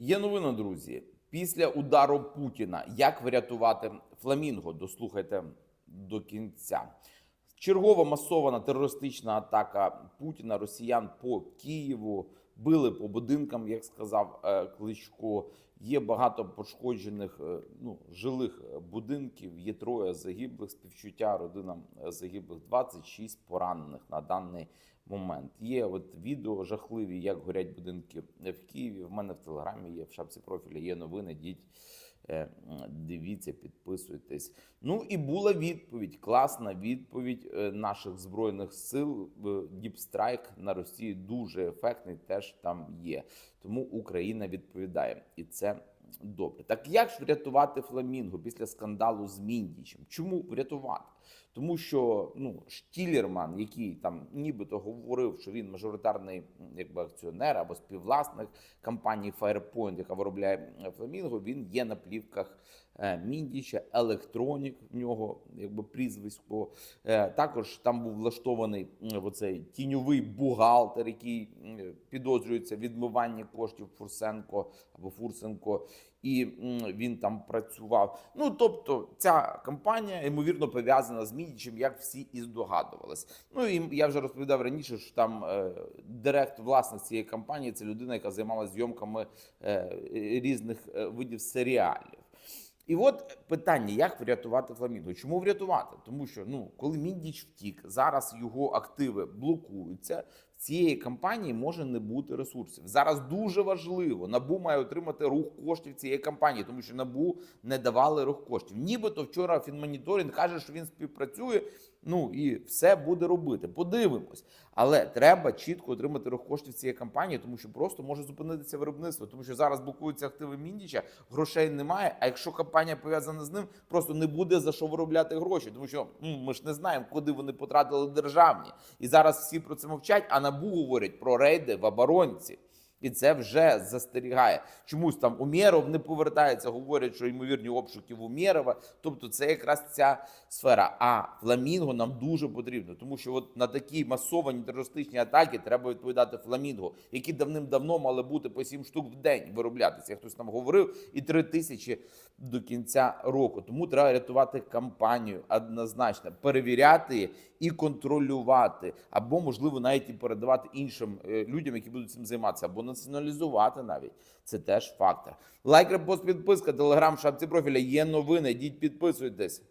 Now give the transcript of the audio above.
Є новина, друзі. Після удару Путіна як врятувати фламінго? Дослухайте до кінця. Чергова масована терористична атака Путіна, росіян по Києву били по будинкам, як сказав е, Кличко. Є багато пошкоджених е, ну, жилих будинків. Є троє загиблих. Співчуття родинам загиблих 26 поранених на даний момент. Є от відео жахливі, як горять будинки в Києві. В мене в телеграмі є в шапці профіля. Є новини. Діть. Е, Дивіться, підписуйтесь. Ну і була відповідь, класна відповідь е, наших збройних сил. Діпстрайк на Росії дуже ефектний, теж там є. Тому Україна відповідає, і це добре. Так як ж врятувати фламінго після скандалу з Міндічем? Чому врятувати? Тому що ну Штілерман, який там нібито говорив, що він мажоритарний якби акціонер або співвласник компанії Firepoint, яка виробляє е, фламінго, він є на плівках е, Міндіча, електронік в нього якби прізвисько. Е, Також там був влаштований оцей тіньовий бухгалтер, який підозрюється в коштів Фурсенко або Фурсенко, і він там працював. Ну тобто, ця компанія ймовірно пов'язана з Міндічем, як всі і здогадувались. Ну і я вже розповідав раніше, що там е, директ власник цієї компанії це людина, яка займалася зйомками е, різних е, видів серіалів. І от питання: як врятувати фламінго? Чому врятувати? Тому що ну, коли Міндіч втік, зараз його активи блокуються. Цієї компанії може не бути ресурсів. Зараз дуже важливо. Набу має отримати рух коштів цієї компанії, тому що набу не давали рух коштів. Нібито вчора фінмоніторинг каже, що він співпрацює. Ну і все буде робити. Подивимось. Але треба чітко отримати рух коштів цієї компанії, тому що просто може зупинитися виробництво, тому що зараз блокуються активи Міндіча, грошей немає. А якщо компанія пов'язана з ним, просто не буде за що виробляти гроші, тому що м, ми ж не знаємо, куди вони потратили державні. І зараз всі про це мовчать. А набу говорять про рейди в оборонці. І це вже застерігає. Чомусь там Умєров не повертається, говорять, що ймовірні обшуки в Умєрова. Тобто, це якраз ця сфера. А фламінго нам дуже потрібно, тому що от на такі масовані терористичні атаки треба відповідати фламінго, які давним-давно мали бути по 7 штук в день вироблятися. Хтось там говорив, і 3 тисячі до кінця року. Тому треба рятувати кампанію однозначно, перевіряти і контролювати, або можливо навіть і передавати іншим е, людям, які будуть цим займатися, або націоналізувати навіть. Це теж фактор. Лайк, репост, підписка, телеграм, шапці профіля. Є новини. Йдіть підписуйтесь.